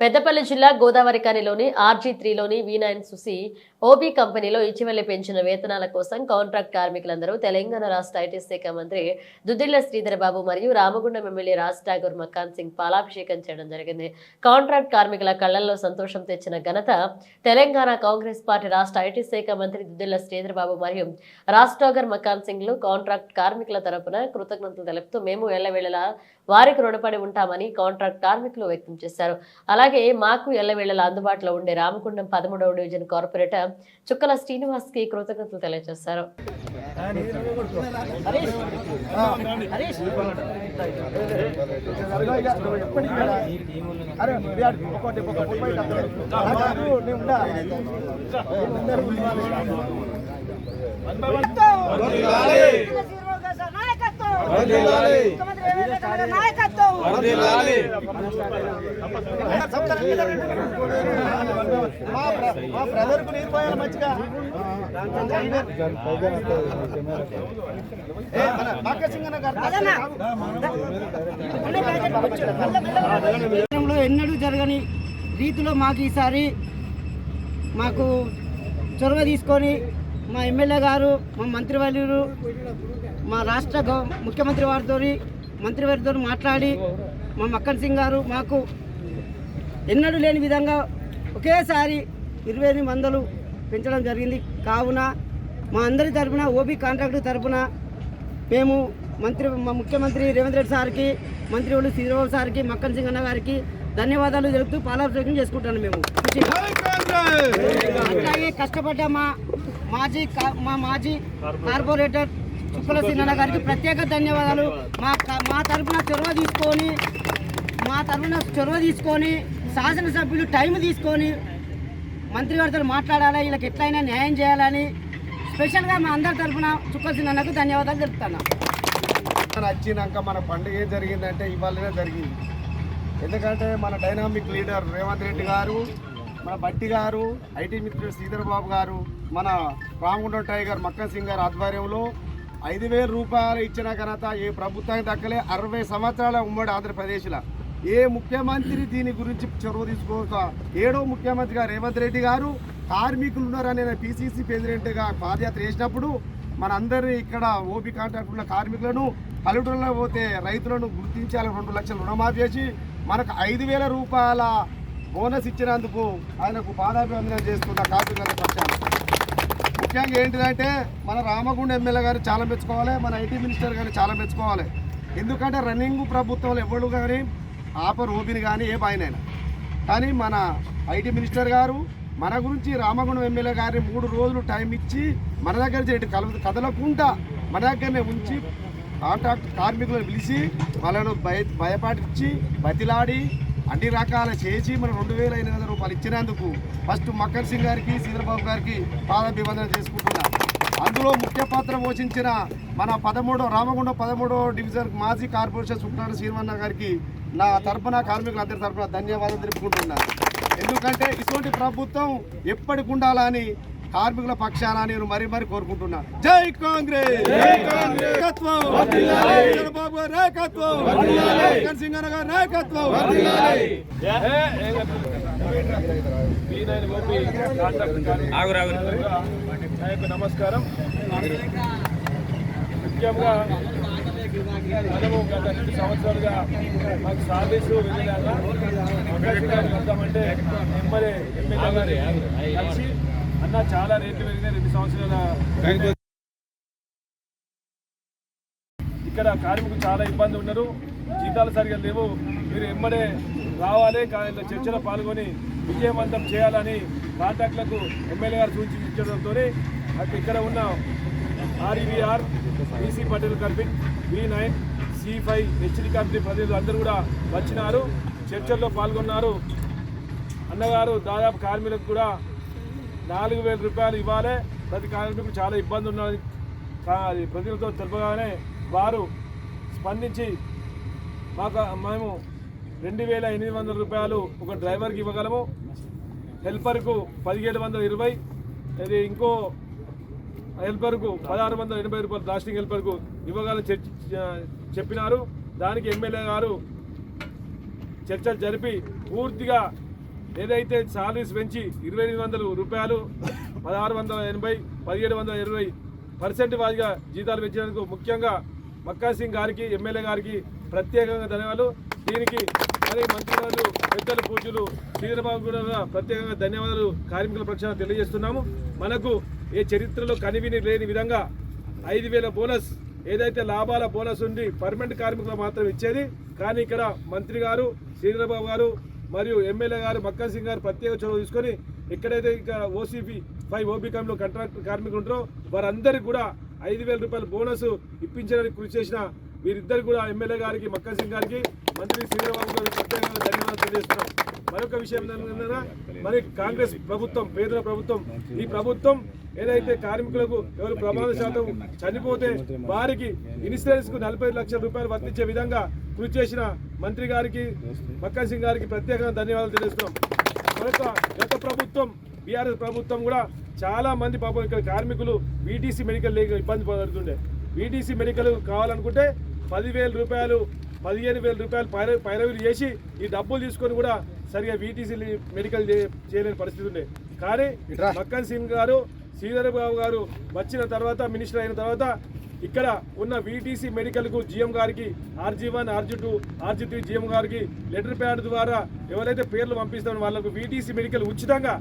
పెద్దపల్లి జిల్లా గోదావరికనిలోని ఆర్జీ త్రీలోని వి నైన్ సుసి ఓబీ కంపెనీలో ఇటీవలే పెంచిన వేతనాల కోసం కాంట్రాక్ట్ కార్మికులందరూ తెలంగాణ రాష్ట్ర ఐటీ శాఖ మంత్రి దుద్దిళ్ళ శ్రీధర్ బాబు మరియు రామగుండం ఎమ్మెల్యే రాజ్ ఠాగూర్ మక్కాన్ సింగ్ పాలాభిషేకం చేయడం జరిగింది. కాంట్రాక్ట్ కార్మికుల కళ్ళల్లో సంతోషం తెచ్చిన ఘనత తెలంగాణ కాంగ్రెస్ పార్టీ రాష్ట్ర ఐటీ శాఖ మంత్రి దుద్దిళ్ళ శ్రీధర్ బాబు మరియు రాజ్ ఠాగూర్ మక్కాన్ సింగ్లు కాంట్రాక్ట్ కార్మికుల తరపున కృతజ్ఞతలు తెలుపుతూ మేము ఎల్లవేళలా వారికి రుణపడి ఉంటామని కాంట్రాక్ట్ కార్మికులు వ్యక్తం చేశారు. అలాగే మాకు ఎల్లవేళలా అందుబాటులో ఉండే రామగుండం పదమూడవ డివిజన్ కార్పొరేటర్ చుక్కల శ్రీనివాస్కి కృతజ్ఞతలు తెలియజేశారు మా బ్రదర్కు నీరు పోయాలి మంచిగా ఎన్నడూ జరగని రీతిలో మాకు ఈసారి మాకు చొరవ తీసుకొని మా ఎమ్మెల్యే గారు మా మంత్రివర్యులు మా రాష్ట్ర గవ ముఖ్యమంత్రి వారితో మంత్రివారితో మాట్లాడి మా మక్కన్ సింగ్ గారు మాకు ఎన్నడూ లేని విధంగా ఒకేసారి ఇరవై ఎనిమిది వందలు పెంచడం జరిగింది. కావున మా అందరి తరపున ఓబీ కాంట్రాక్టర్ తరపున మేము మంత్రి మా ముఖ్యమంత్రి రేవంత్ రెడ్డి సార్కి మంత్రి వాళ్ళు శ్రీరావు సార్కి మక్కన్ సింగ్ అన్న గారికి ధన్యవాదాలు తెలుపుతూ పాలాభిషేకం చేసుకుంటాను మేము. అట్లాగే కష్టపడ్డ మా మాజీ కా- మా మాజీ కార్పొరేటర్. చుక్కల సింగన్న గారికి ప్రత్యేక ధన్యవాదాలు. మా మా తరపున చొరవ తీసుకొని మా తరపున చొరవ తీసుకొని శాసనసభ్యులు టైం తీసుకొని మంత్రివర్గంతో మాట్లాడాలి వీళ్ళకి ఎట్లయినా న్యాయం చేయాలని స్పెషల్గా మా అందరి తరపున చుక్కల సింగన్నకు ధన్యవాదాలు తెలుపుతాను వచ్చినాక మన పండుగ ఏం జరిగిందంటే ఇవాళనే జరిగింది. ఎందుకంటే మన డైనామిక్ లీడర్ రేవంత్ రెడ్డి గారు మన బట్టి గారు ఐటీ మిత్రుడు శ్రీధర్ బాబు గారు మన రామగుండం టైగర్ మక్కన్ సింగ్ గారు ఆధ్వర్యంలో ఐదు వేల రూపాయలు ఇచ్చిన ఘనత ఏ ప్రభుత్వానికి దక్కలే అరవై సంవత్సరాల ఉమ్మడి ఆంధ్రప్రదేశ్లో. ఏ ముఖ్యమంత్రి దీని గురించి చొరవ తీసుకోక ఏడో ముఖ్యమంత్రిగా రేవంత్ రెడ్డి గారు కార్మికులు ఉన్నారని పిసిసి ప్రెసిడెంట్గా పాదయాత్ర చేసినప్పుడు మనందరినీ ఇక్కడ ఓపీ కాంట్రాక్ట్ ఉన్న కార్మికులను పల్లెటూరులో పోతే రైతులను గుర్తించాలని రెండు లక్షలు రుణమాఫీ చేసి మనకు ఐదు వేల రూపాయల బోనస్ ఇచ్చినందుకు ఆయనకు పాదాభివందనం చేస్తున్న కార్మికుల పక్షాన్ని ముఖ్యంగా ఏంటిదంటే మన రామగుండ ఎమ్మెల్యే గారు చాలా మెచ్చుకోవాలి మన ఐటీ మినిస్టర్ గారు చాలా మెచ్చుకోవాలి. ఎందుకంటే రన్నింగ్ ప్రభుత్వంలో ఎవరు కానీ ఆపర్ ఓబిని కానీ ఏ బాయినైనా కానీ మన ఐటీ మినిస్టర్ గారు మన గురించి రామగుండం ఎమ్మెల్యే గారిని మూడు రోజులు టైం ఇచ్చి మన దగ్గర చేటి కల కదలకుండా మన దగ్గరనే ఉంచి కాంట్రాక్ట్ కార్మికులను పిలిచి వాళ్ళను భయ భయపడించి బతిలాడి అన్ని రకాల చేసి మనం రెండు వేల ఎనిమిది వందల రూపాయలు ఇచ్చినందుకు ఫస్ట్ మక్కర్ సింగ్ గారికి శ్రీధరబాబు గారికి పాదాభివందన చేసుకుంటున్నా. అందులో ముఖ్య పాత్ర పోషించిన మన పదమూడో రామగుండం పదమూడో డివిజన్ మాజీ కార్పొరేషన్ సుబ్రహ్మణ్య శ్రీవన్న గారికి నా తరపున కార్మికులందరి తరఫున ధన్యవాదాలు తెలుపుకుంటున్నాను ఎందుకంటే ఇటువంటి ప్రభుత్వం ఎప్పటికి ఉండాలని కార్మికుల పక్షాన నేను మరీ మరీ కోరుకుంటున్నా. జై కాంగ్రెస్! చంద్రబాబు నాయకత్వం! జగన్ సింగ్ గారి నాయకత్వం! నమస్కారం. ముఖ్యంగా మనము గత రెండు సంవత్సరాలుగా మాకు సర్వీసు వెళ్ళినాక మగసిగారికి వద్దామంటే ఎమ్మెల్యే ఎమ్మెల్యే గారు కలిసి అన్న చాలా రేట్లు పెరిగినాయి రెండు సంవత్సరాల ఇక్కడ కార్మికులు చాలా ఇబ్బంది ఉన్నారు. జీతాలు సరిగా లేవు. మీరు ఎమ్మడే రావాలి కా- ఇలా చర్చలో పాల్గొని విజయవంతం చేయాలని కాంటాక్ట్లకు ఎమ్మెల్యే గారు సూచించడంతో అటు ఇక్కడ ఉన్న REVR BC Patel company V nine C five HD company ప్రతినిధులు అందరూ కూడా వచ్చినారు. చర్చల్లో పాల్గొన్నారు. అన్నగారు దాదాపు కార్మికులకు కూడా నాలుగు వేల రూపాయలు ఇవ్వాలి. ప్రతి కార్మికుడు చాలా ఇబ్బంది ఉన్నది. అది ప్రజలతో తెలుపగానే వారు స్పందించి మాకు మేము రెండు వేల ఎనిమిది వందల రూపాయలు ఒక డ్రైవర్కి ఇవ్వగలము. హెల్పర్కు పదిహేడు వందల ఇరవై. ఇది ఇంకో హెల్పర్కు పదహారు వందల ఎనభై రూపాయలు ప్లాస్టిక్ హెల్పర్కు ఇవ్వగలని చర్చ చెప్పినారు. దానికి ఎమ్మెల్యే గారు చర్చలు జరిపి పూర్తిగా ఏదైతే సాలరీస్ పెంచి ఇరవై ఎనిమిది వందల రూపాయలు పదహారు వందల ఎనభై పదిహేడు వందల ఇరవై పర్సెంట్ వారిగా జీతాలు పెంచినందుకు ముఖ్యంగా మక్కా సింగ్ గారికి ఎమ్మెల్యే గారికి ప్రత్యేకంగా ధన్యవాదాలు. దీనికి మరి మంత్రివారు పెద్దలు పూజలు శ్రీధరబాబు కూడా ప్రత్యేకంగా ధన్యవాదాలు కార్మికుల పక్షాన తెలియజేస్తున్నాము. మనకు ఏ చరిత్రలో కనివిని లేని విధంగా ఐదు వేల బోనస్ ఏదైతే లాభాల బోనస్ ఉండి పర్మనెంట్ కార్మికులు మాత్రం ఇచ్చేది కానీ ఇక్కడ మంత్రి గారు శ్రీధరబాబు గారు మరియు ఎమ్మెల్యే గారు మక్కన్ సింగ్ గారు ప్రత్యేక చొరవ తీసుకొని ఎక్కడైతే ఇంకా ఓసీపీ ఫైవ్ ఓబీకంలో కాంట్రాక్ట్ కార్మికులు ఉంటారో వారందరికీ కూడా ఐదు వేల రూపాయల బోనస్ ఇప్పించడానికి కృషి చేసిన వీరిద్దరు కూడా ఎమ్మెల్యే గారికి మక్కన్ సింగ్ గారికి మంత్రి శ్రీధరబాబు గారికి ప్రత్యేకంగా ధన్యవాదాలు తెలియజేస్తున్నాం. మరొక విషయం మరి కాంగ్రెస్ ప్రభుత్వం పేదల ప్రభుత్వం ఈ ప్రభుత్వం ఏదైతే కార్మికులకు ఎవరు ప్రమాద శాతం చనిపోతే వారికి ఇన్సూరెన్స్కు నలభై లక్షల రూపాయలు వర్తించే విధంగా కృషి చేసిన మంత్రి గారికి మక్కన్ సింగ్ గారికి ప్రత్యేకంగా ధన్యవాదాలు తెలియజేస్తున్నాం మరొక గత ప్రభుత్వం బీఆర్ఎస్ ప్రభుత్వం కూడా చాలా మంది పాపం ఇక్కడ కార్మికులు వీటీసీ మెడికల్ లేక ఇబ్బంది పడుతుండే. వీటీసీ మెడికల్ కావాలనుకుంటే పదివేల రూపాయలు పదిహేను వేల రూపాయలు పైర పైరవీలు చేసి ఈ డబ్బులు తీసుకొని కూడా సరిగా వీటీసీ మెడికల్ చేయలేని పరిస్థితి ఉండే. కానీ మక్కన్ సింగ్ గారు శ్రీధర్ బాబు గారు వచ్చిన తర్వాత మినిస్టర్ అయిన తర్వాత ఇక్కడ ఉన్న వీటీసీ మెడికల్కు జిఎం గారికి RG one RG two RG three GM గారికి లెటర్ ప్యాడ్ ద్వారా ఎవరైతే పేర్లు పంపిస్తారో వాళ్ళకు వీటీసీ మెడికల్ ఉచితంగా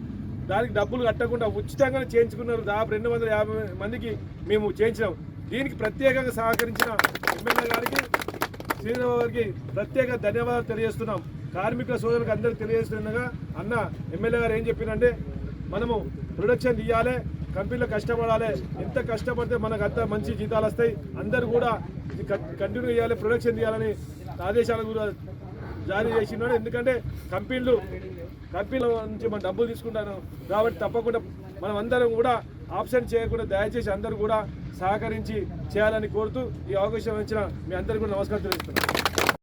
దానికి డబ్బులు కట్టకుండా ఉచితంగా చేయించుకున్నారు. దాదాపు రెండు వందల యాభై మందికి మేము చేయించినాం. దీనికి ప్రత్యేకంగా సహకరించిన ఎమ్మెల్యే గారికి శ్రీరావు గారికి ప్రత్యేక ధన్యవాదాలు తెలియజేస్తున్నాం. కార్మికుల సోదరులకు అందరికీ తెలియజేస్తుండగా అన్న ఎమ్మెల్యే గారు ఏం చెప్పినంటే మనము ప్రొడక్షన్ ఇవ్వాలి కంపెనీలో కష్టపడాలి ఎంత కష్టపడితే మనకు అంత మంచి జీతాలు వస్తాయి అందరూ కూడా కంటిన్యూ చేయాలి ప్రొడక్షన్ చేయాలని ఆదేశాలు కూడా జారీ చేసినాడు ఎందుకంటే కంపెనీలు కంపెనీల నుంచి మనం డబ్బులు తీసుకుంటాను కాబట్టి తప్పకుండా మనం అందరం కూడా ఆప్షన్ చేయకుండా దయచేసి అందరూ కూడా సహకరించి చేయాలని కోరుతూ ఈ అవకాశం ఇచ్చిన మీ అందరికీ కూడా నమస్కారం తెలుస్తున్నాను